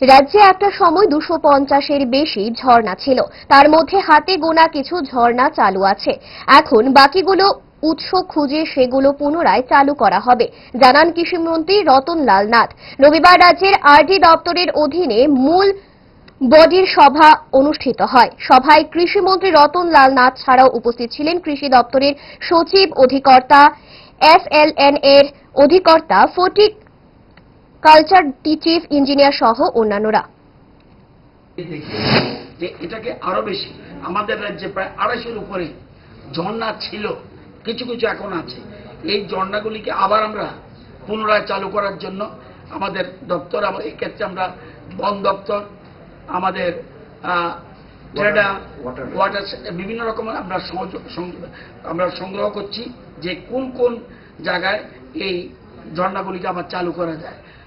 রাজ্যে একটা সময় দুশো পঞ্চাশের বেশি ঝর্ণা ছিল। তার মধ্যে হাতে গোনা কিছু ঝর্ণা চালু আছে। এখন বাকিগুলো উৎস খুঁজে সেগুলো পুনরায় চালু করা হবে। জানান কৃষিমন্ত্রী রতনলাল নাথ। রবিবার রাজ্যের আরডি দপ্তরের অধীনে মূল বডির সভা অনুষ্ঠিত হয়। সভায় কৃষিমন্ত্রী রতনলাল নাথ ছাড়াও উপস্থিত ছিলেন কৃষি দপ্তরের সচিব অধিকর্তা এসএলএন এর অধিকর্তা ফটিক কালচার চিফ ইঞ্জিনিয়ার সহ অন্যান্যরা। যে এটাকে আরও বেশি আমাদের রাজ্যে প্রায় আড়াইশোর উপরে ঝর্ণা ছিল কিছু কিছু এখন আছে। এই ঝর্ণাগুলিকে আবার আমরা পুনরায় চালু করার জন্য আমাদের দপ্তর আবার এক্ষেত্রে আমরা বন দপ্তর আমাদের ট্রেডা ওয়াটার বিভিন্ন রকমের আমরা আমরা সংগ্রহ করছি যে কোন কোন জায়গায় এই ঝর্ণাগুলিকে আবার চালু করা যায়।